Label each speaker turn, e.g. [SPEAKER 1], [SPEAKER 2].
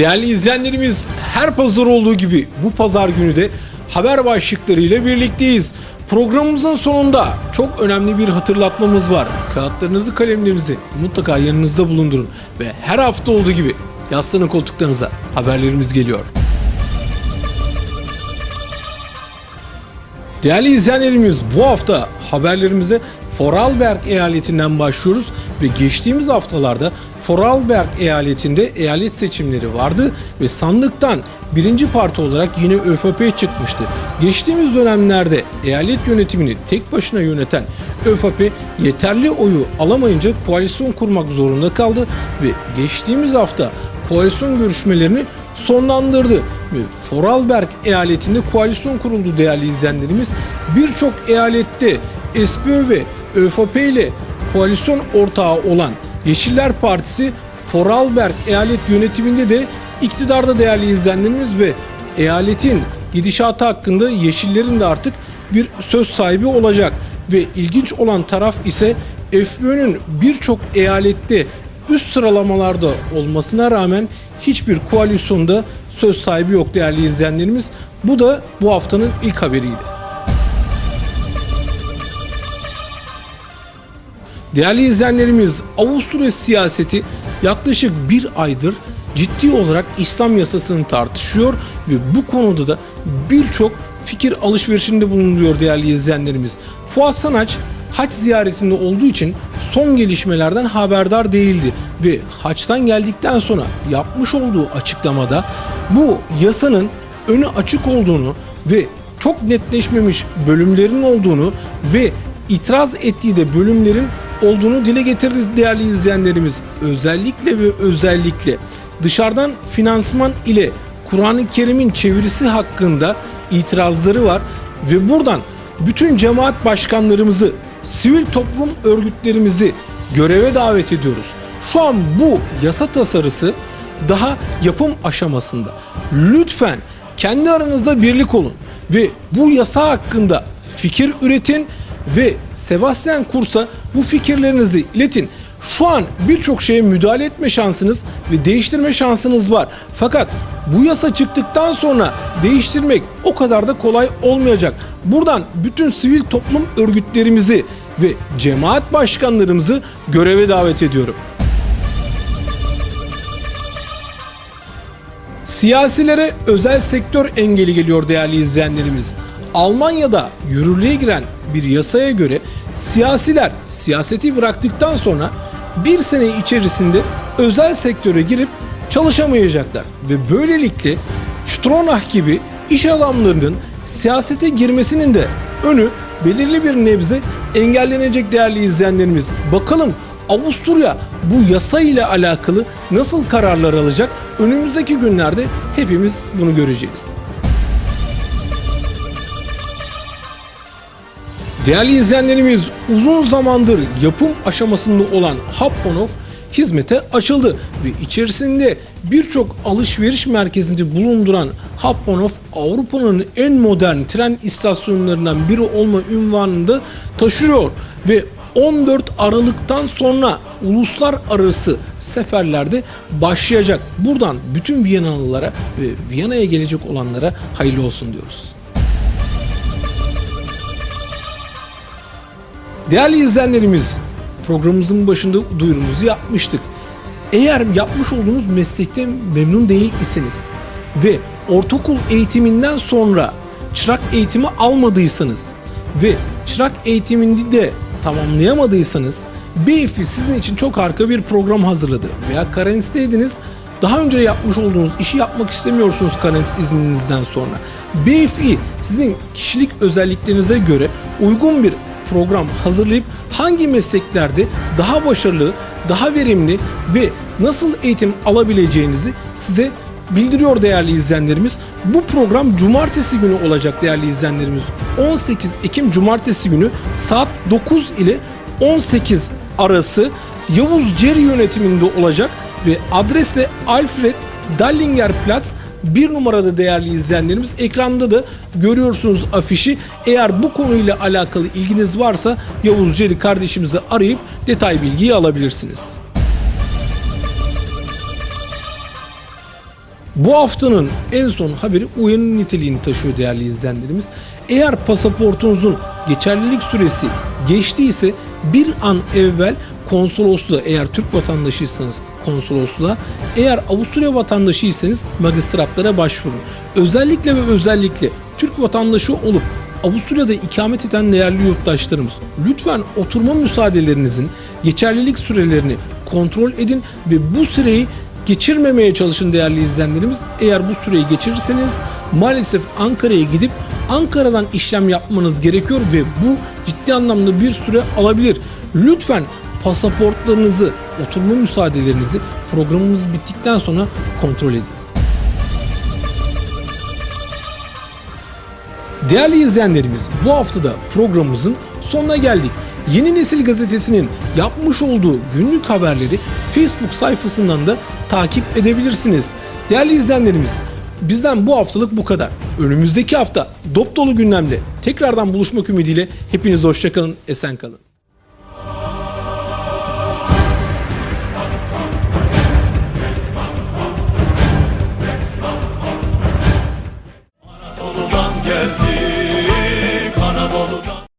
[SPEAKER 1] Değerli izleyenlerimiz her pazar olduğu gibi bu pazar günü de haber başlıklarıyla birlikteyiz. Programımızın sonunda çok önemli bir hatırlatmamız var. Kağıtlarınızı, kalemlerinizi mutlaka yanınızda bulundurun ve her hafta olduğu gibi yaslanın koltuklarınıza haberlerimiz geliyor. Değerli izleyenlerimiz bu hafta haberlerimize Vorarlberg eyaletinden başlıyoruz ve geçtiğimiz haftalarda Vorarlberg eyaletinde eyalet seçimleri vardı ve sandıktan birinci parti olarak yine ÖFP çıkmıştı. Geçtiğimiz dönemlerde eyalet yönetimini tek başına yöneten ÖFP yeterli oyu alamayınca koalisyon kurmak zorunda kaldı ve geçtiğimiz hafta koalisyon görüşmelerini sonlandırdı Vorarlberg eyaletinde koalisyon kuruldu değerli izleyenlerimiz. Birçok eyalette SPÖ ve ÖFP ile koalisyon ortağı olan Yeşiller Partisi Vorarlberg eyalet yönetiminde de iktidarda değerli izleyenlerimiz ve eyaletin gidişatı hakkında Yeşillerin de artık bir söz sahibi olacak ve ilginç olan taraf ise FPÖ'nün birçok eyalette üst sıralamalarda olmasına rağmen hiçbir koalisyonda söz sahibi yok değerli izleyenlerimiz. Bu da bu haftanın ilk haberiydi. Değerli izleyenlerimiz, Avusturya siyaseti yaklaşık bir aydır ciddi olarak İslam yasasını tartışıyor ve bu konuda da birçok fikir alışverişinde bulunuyor değerli izleyenlerimiz. Fuat Sanaç haç ziyaretinde olduğu için son gelişmelerden haberdar değildi ve haçtan geldikten sonra yapmış olduğu açıklamada bu yasanın önü açık olduğunu ve çok netleşmemiş bölümlerin olduğunu ve itiraz ettiği de bölümlerin olduğunu dile getirdi değerli izleyenlerimiz. Özellikle ve özellikle dışarıdan finansman ile Kur'an-ı Kerim'in çevirisi hakkında itirazları var ve buradan bütün cemaat başkanlarımızı, sivil toplum örgütlerimizi göreve davet ediyoruz. Şu an bu yasa tasarısı daha yapım aşamasında. Lütfen kendi aranızda birlik olun ve bu yasa hakkında fikir üretin ve Sebastian Kursa bu fikirlerinizi iletin. Şu an birçok şeye müdahale etme şansınız ve değiştirme şansınız var. Fakat bu yasa çıktıktan sonra değiştirmek o kadar da kolay olmayacak. Buradan bütün sivil toplum örgütlerimizi ve cemaat başkanlarımızı göreve davet ediyorum. Siyasilere özel sektör engeli geliyor değerli izleyenlerimiz. Almanya'da yürürlüğe giren bir yasaya göre siyasiler siyaseti bıraktıktan sonra bir sene içerisinde özel sektöre girip çalışamayacaklar. Ve böylelikle Stronach gibi iş adamlarının siyasete girmesinin de önü belirli bir nebze engellenecek değerli izleyenlerimiz. Bakalım Avusturya bu yasa ile alakalı nasıl kararlar alacak? Önümüzdeki günlerde hepimiz bunu göreceğiz. Değerli izleyenlerimiz uzun zamandır yapım aşamasında olan Happonov hizmete açıldı ve içerisinde birçok alışveriş merkezinde bulunduran Happonov Avrupa'nın en modern tren istasyonlarından biri olma ünvanını taşıyor ve 14 Aralık'tan sonra uluslararası seferlerde başlayacak. Buradan bütün Viyanalılara ve Viyana'ya gelecek olanlara hayırlı olsun diyoruz. Değerli izleyenlerimiz, programımızın başında duyurumuzu yapmıştık. Eğer yapmış olduğunuz meslekte memnun değil iseniz ve ortaokul eğitiminden sonra çırak eğitimi almadıysanız ve çırak eğitimini de tamamlayamadıysanız BFI sizin için çok harika bir program hazırladı. Veya karensteydiniz daha önce yapmış olduğunuz işi yapmak istemiyorsunuz karens izninizden sonra. BFI sizin kişilik özelliklerinize göre uygun bir program hazırlayıp hangi mesleklerde daha başarılı, daha verimli ve nasıl eğitim alabileceğinizi size bildiriyor değerli izleyenlerimiz. Bu program cumartesi günü olacak değerli izleyenlerimiz. 18 Ekim cumartesi günü saat 9 ile 18 arası Yavuz Ceri yönetiminde olacak ve adresle Alfred Dallinger Platz bir numarada değerli izleyenlerimiz ekranda da görüyorsunuz afişi. Eğer bu konuyla alakalı ilginiz varsa Yavuz Ceri kardeşimizi arayıp detay bilgiyi alabilirsiniz. Bu haftanın en son haberi uyanın niteliğini taşıyor değerli izleyenlerimiz. Eğer pasaportunuzun geçerlilik süresi geçtiyse bir an evvel konsolosluğa eğer Türk vatandaşıysanız konsolosluğa eğer Avusturya vatandaşıysanız magistratlara başvurun. Özellikle ve özellikle Türk vatandaşı olup Avusturya'da ikamet eden değerli yurttaşlarımız lütfen oturma müsaadelerinizin geçerlilik sürelerini kontrol edin ve bu süreyi geçirmemeye çalışın değerli izleyenlerimiz. Eğer bu süreyi geçirirseniz maalesef Ankara'ya gidip Ankara'dan işlem yapmanız gerekiyor ve bu ciddi anlamda bir süre alabilir. Lütfen pasaportlarınızı, oturma müsaadelerinizi programımız bittikten sonra kontrol edin. Değerli izleyenlerimiz bu haftada programımızın sonuna geldik. Yeni Nesil Gazetesi'nin yapmış olduğu günlük haberleri Facebook sayfasından da takip edebilirsiniz. Değerli izleyenlerimiz bizden bu haftalık bu kadar. Önümüzdeki hafta dop dolu gündemle tekrardan buluşmak ümidiyle hepiniz hoşçakalın, esen kalın.